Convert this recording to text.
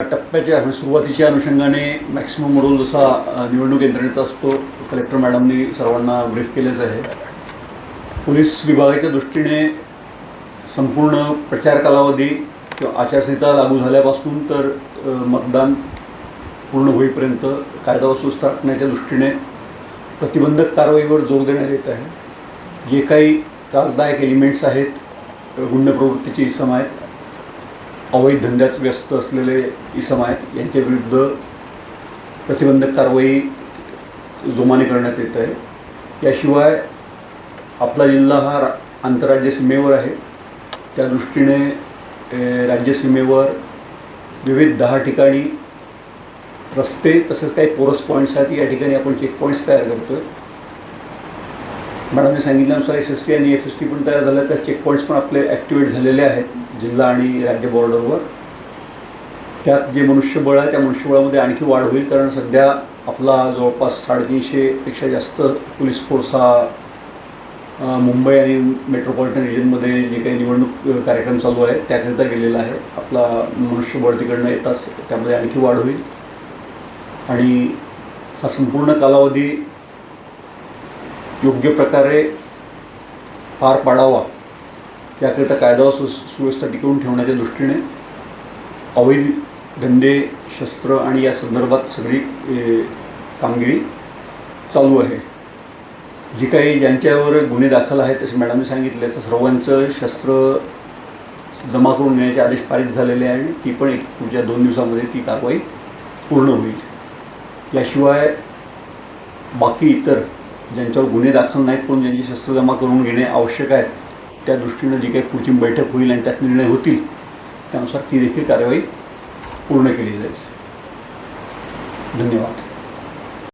टप्प्याच्या सुरुवातीच्या अनुषंगाने मॅक्सिमम मोडल जसा निवडणूक यंत्रणेचा असतो कलेक्टर मॅडमनी सर्वांना ब्रीफ केलेच आहे. पोलीस विभागाच्या दृष्टीने संपूर्ण प्रचार कालावधी किंवा आचारसंहिता लागू झाल्यापासून तर मतदान पूर्ण होईपर्यंत कायदा व सुस्थ राखण्याच्या दृष्टीने प्रतिबंधक कारवाईवर जोर देण्यात येत आहे. जे काही त्रासदायक एलिमेंट्स आहेत गुंड प्रवृत्तीचे इसम आहेत अवैध धंद्यात व्यस्त असलेले इसम आहेत यांच्याविरुद्ध प्रतिबंधक कारवाई जोमाने करण्यात येत आहे. याशिवाय आपला जिल्हा हा रा आंतरराज्य सीमेवर आहे. त्या दृष्टीने राज्यसीमेवर राज्य सीमेवर विविध दहा ठिकाणी रस्ते तसेच काही पोरस पॉईंट्स आहेत या ठिकाणी आपण चेक पॉईंट्स तयार करतो आहे मॅडमने सांगितल्यानुसार एस एस टी आणि एफ एस टी पण तयार झाल्या. त्या चेक पॉईंट्स पण आपले ॲक्टिवेट झालेले आहेत जिल्हा आणि राज्य बॉर्डरवर त्यात जे मनुष्यबळ आहे त्या मनुष्यबळामध्ये आणखी वाढ होईल कारण सध्या आपला जवळपास साडेतीनशेपेक्षा जास्त पोलीस फोर्स हा मुंबई आणि मेट्रोपॉलिटन रिजनमध्ये जे काही निवडणूक कार्यक्रम चालू आहे त्याकरिता गेलेला आहे. आपला मनुष्यबळ तिकडनं येताच त्यामध्ये आणखी वाढ होईल. आणि हा संपूर्ण कालावधी योग्य प्रकारे पार पाडावा. याकरिता कायदा सु सुव्यवस्था टिकवून ठेवण्याच्या दृष्टीने अवैध धंदे शस्त्र आणि या संदर्भात सगळी कामगिरी चालू आहे. जी काही ज्यांच्यावर गुन्हे दाखल आहेत तसे मॅडमने सांगितले तर सर्वांचं शस्त्र जमा करून घेण्याचे आदेश पारित झालेले आहे आणि ती पण एक पुढच्या दोन दिवसामध्ये ती कारवाई पूर्ण होईल. याशिवाय बाकी इतर ज्यांच्यावर गुन्हे दाखल नाहीत पण ज्यांची शस्त्र जमा करून घेणे आवश्यक आहेत त्या दृष्टीनं जी काही पुढची बैठक होईल आणि त्यात निर्णय होतील त्यानुसार ती देखील कार्यवाही पूर्ण केली जाईल. धन्यवाद.